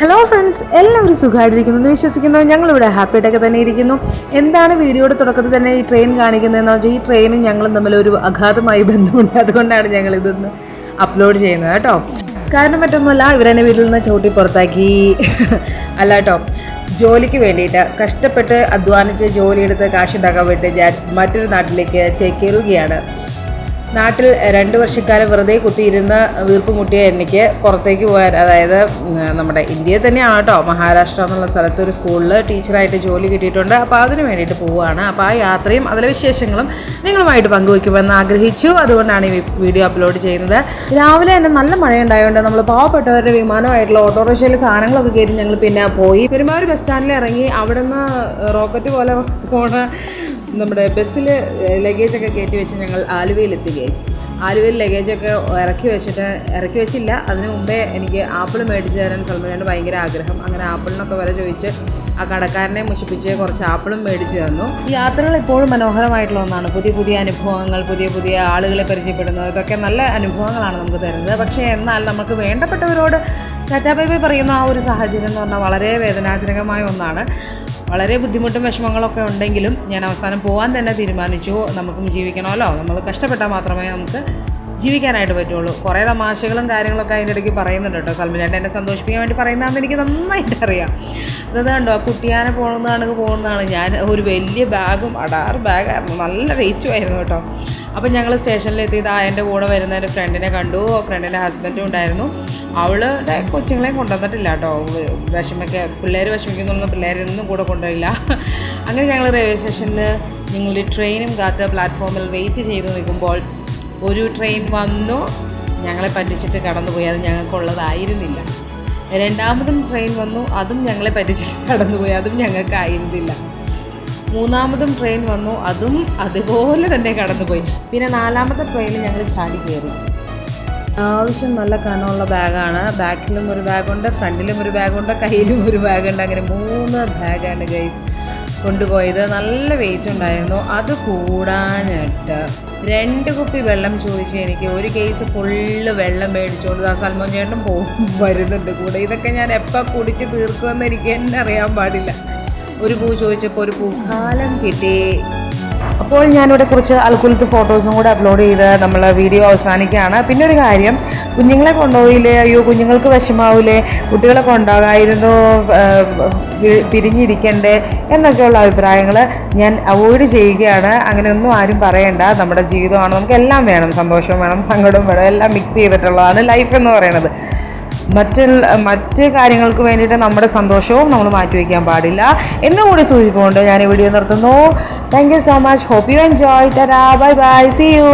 Hello friends എല്ലാവരും സുഖമായിട്ടിരിക്കുന്നു. എന്ന് വിശ്വസിക്കുന്നു. ഞങ്ങളിവിടെ ഹാപ്പി ആയിട്ടൊക്കെ തന്നെ ഇരിക്കുന്നു. എന്താണ് വീഡിയോയുടെ തുടക്കത്തിൽ തന്നെ ഈ ട്രെയിൻ കാണിക്കുന്നതെന്ന് വെച്ചാൽ ഈ ട്രെയിനും ഞങ്ങളും തമ്മിൽ ഒരു അഗാധമായി ബന്ധമുണ്ട്. അതുകൊണ്ടാണ് ഞങ്ങൾ ഇതൊന്ന് അപ്ലോഡ് ചെയ്യുന്നത് കേട്ടോ. കാരണം മറ്റൊന്നുമല്ല ഇവരെന്നെ വീട്ടിൽ നിന്ന് ചവിട്ടി പുറത്താക്കി. അല്ല കേട്ടോ ജോലിക്ക് വേണ്ടിയിട്ട് കഷ്ടപ്പെട്ട് അധ്വാനിച്ച് ജോലിയെടുത്ത് കാശുണ്ടാക്കാൻ വേണ്ടി മറ്റൊരു നാട്ടിലേക്ക് ചേക്കേറുകയാണ്. നാട്ടിൽ രണ്ട് വർഷക്കാലം വെറുതെ കുത്തിയിരുന്ന വീർപ്പ് മുട്ടിയ എനിക്ക് പുറത്തേക്ക് പോകാൻ അതായത് നമ്മുടെ ഇന്ത്യയിൽ തന്നെയാണ് കേട്ടോ മഹാരാഷ്ട്ര എന്നുള്ള സ്ഥലത്ത് ഒരു സ്കൂളിൽ ടീച്ചറായിട്ട് ജോലി കിട്ടിയിട്ടുണ്ട്. അപ്പോൾ അതിന് വേണ്ടിയിട്ട് പോവുകയാണ്. അപ്പോൾ ആ യാത്രയും അതിലെ വിശേഷങ്ങളും നിങ്ങളുമായിട്ട് പങ്കുവയ്ക്കുമെന്ന് ആഗ്രഹിച്ചു. അതുകൊണ്ടാണ് ഈ വീഡിയോ അപ്ലോഡ് ചെയ്യുന്നത്. രാവിലെ തന്നെ നല്ല മഴയുണ്ടായതുകൊണ്ട് നമ്മൾ പാവപ്പെട്ടവരുടെ വിമാനമായിട്ടുള്ള ഓട്ടോറിക്ഷയിൽ സാധനങ്ങളൊക്കെ കയറി ഞങ്ങൾ പിന്നെ പോയി. പെരുമാവൂർ ബസ് സ്റ്റാൻഡിൽ ഇറങ്ങി അവിടെ നിന്ന് റോക്കറ്റ് പോലെ പോണ നമ്മുടെ ബസ്സിൽ ലഗേജൊക്കെ കയറ്റി വെച്ച് ഞങ്ങൾ ആലുവയിലെത്തി ഗേസ് ആലുവയിൽ ലഗേജൊക്കെ ഇറക്കി വെച്ചിട്ട് ഇറക്കി വെച്ചില്ല. അതിന് മുമ്പേ എനിക്ക് ആപ്പിൾ മേടിച്ച് തരാൻ സൽമാനോട് ഭയങ്കര ആഗ്രഹം. അങ്ങനെ ആപ്പിളിനൊക്കെ വരെ ചോദിച്ച് ആ കടക്കാരനെ മുഷിപ്പിച്ച് കുറച്ച് ആപ്പിളും മേടിച്ച് തന്നു. യാത്രകൾ എപ്പോഴും മനോഹരമായിട്ടുള്ള ഒന്നാണ്. പുതിയ പുതിയ അനുഭവങ്ങൾ പുതിയ പുതിയ ആളുകളെ പരിചയപ്പെടുന്നത് ഇതൊക്കെ നല്ല അനുഭവങ്ങളാണ് നമുക്ക് തരുന്നത്. പക്ഷേ എന്നാൽ നമുക്ക് വേണ്ടപ്പെട്ടവരോട് ടാറ്റാ ബൈ ബൈ പറയുന്ന ആ ഒരു സാഹചര്യം എന്ന് പറഞ്ഞാൽ വളരെ വേദനാജനകമായ ഒന്നാണ്. വളരെ ബുദ്ധിമുട്ടും വിഷമങ്ങളൊക്കെ ഉണ്ടെങ്കിലും ഞാൻ അവസാനം പോകാൻ തന്നെ തീരുമാനിച്ചു. നമുക്കും ജീവിക്കണമല്ലോ. നമ്മൾ കഷ്ടപ്പെട്ടാൽ മാത്രമേ നമുക്ക് ജീവിക്കാനായിട്ട് പറ്റുള്ളൂ. കുറേ തമാശകളും കാര്യങ്ങളൊക്കെ അതിന്റെ ഇടയ്ക്ക് പറയുന്നുണ്ട് കേട്ടോ. സൽമിലേട്ടൻ എന്നെ സന്തോഷിപ്പിക്കാൻ വേണ്ടി പറയുന്നതാണെന്ന് എനിക്ക് നന്നായിട്ട് അറിയാം. അത് കണ്ടോ ആ കുട്ടിയാനെ പോകുന്നതാണ് പോകുന്നതാണ് ഞാൻ ഒരു വലിയ ബാഗും അടാറ് ബാഗായിരുന്നു. നല്ല വെയിറ്റും ആയിരുന്നു കേട്ടോ. അപ്പം ഞങ്ങൾ സ്റ്റേഷനിലെത്തിയത് ആ എന്റെ കൂടെ വരുന്ന ഒരു ഫ്രണ്ടിനെ കണ്ടു. ഫ്രണ്ടിന്റെ ഹസ്ബൻഡും ഉണ്ടായിരുന്നു. അവളുടെ കൊച്ചുങ്ങളെയും കൊണ്ടുവന്നിട്ടില്ല കേട്ടോ. വിഷമൊക്കെ പിള്ളേർ വിഷമിക്കുന്നൊന്നും പിള്ളേരൊന്നും കൂടെ കൊണ്ടുപോയില്ല അങ്ങനെ ഞങ്ങൾ റെയിൽവേ സ്റ്റേഷനിൽ നിങ്ങളുടെ ട്രെയിനും കാത്ത് പ്ലാറ്റ്ഫോമിൽ വെയിറ്റ് ചെയ്ത് നിൽക്കുമ്പോൾ ഒരു ട്രെയിൻ വന്നു. ഞങ്ങളെ പറ്റിച്ചിട്ട് കടന്നുപോയി. അത് ഞങ്ങൾക്കുള്ളതായിരുന്നില്ല. രണ്ടാമതും ട്രെയിൻ വന്നു. അതും ഞങ്ങളെ പറ്റിച്ചിട്ട് കടന്നുപോയി. അതും ഞങ്ങൾക്കായിരുന്നില്ല. മൂന്നാമതും ട്രെയിൻ വന്നു. അതും അതുപോലെ തന്നെ കടന്നുപോയി. പിന്നെ നാലാമത്തെ ട്രെയിനിൽ ഞങ്ങൾ ചാടി കയറി. ആവശ്യം നല്ല കനമുള്ള ബാഗാണ്. ബാക്കിലും ഒരു ബാഗുണ്ട് ഫ്രണ്ടിലും ഒരു ബാഗുണ്ട് കയ്യിലും ഒരു ബാഗുണ്ട്. അങ്ങനെ മൂന്ന് ബാഗാണ് ഗൈസ് കൊണ്ടുപോയത്. നല്ല വെയിറ്റ് ഉണ്ടായിരുന്നു. അത് കൂടാനിട്ട് രണ്ട് കുപ്പി വെള്ളം ചോദിച്ച് എനിക്ക് ഒരു കേസ് ഫുള്ള് വെള്ളം മേടിച്ചുകൊണ്ട് ആ സൽമോൻ ചേട്ടൻ പോകും വരുന്നുണ്ട് കൂടെ. ഇതൊക്കെ ഞാൻ എപ്പോൾ കുടിച്ച് തീർക്കുമെന്ന് എനിക്ക് തന്നെ അറിയാൻ പാടില്ല. ഒരു പൂ ചോദിച്ചപ്പോൾ ഒരു പൂക്കാലം കിട്ടി. അപ്പോൾ ഞാനിവിടെ കുറച്ച് അൽക്കുലത്ത് ഫോട്ടോസും കൂടെ അപ്ലോഡ് ചെയ്ത് നമ്മൾ വീഡിയോ അവസാനിക്കുകയാണ്. പിന്നെ ഒരു കാര്യം കുഞ്ഞുങ്ങളെ കൊണ്ടുപോയില്ലേ? അയ്യോ കുഞ്ഞുങ്ങൾക്ക് വിഷമാവൂലേ? കുട്ടികളെ കൊണ്ടുപോകായിരുന്നു പിരിഞ്ഞിരിക്കണ്ടേ? എന്നൊക്കെയുള്ള അഭിപ്രായങ്ങൾ ഞാൻ അവോയ്ഡ് ചെയ്യുകയാണ്. അങ്ങനെയൊന്നും ആരും പറയണ്ട. നമ്മുടെ ജീവിതമാണ്. നമുക്ക് എല്ലാം വേണം. സന്തോഷം വേണം സങ്കടവും വേണം. എല്ലാം മിക്സ് ചെയ്തിട്ടുള്ളതാണ് ലൈഫ് എന്ന് പറയുന്നത്. മറ്റ് മറ്റ് കാര്യങ്ങൾക്ക് വേണ്ടിയിട്ട് നമ്മുടെ സന്തോഷവും നമ്മൾ മാറ്റിവെക്കാൻ പാടില്ല. എന്നും കൂടി സൂചിപ്പുകൊണ്ട് ഞാൻ ഈ വീഡിയോ നിർത്തുന്നു. Thank you so much hope you enjoy തരാ ബൈ ബൈ സി യു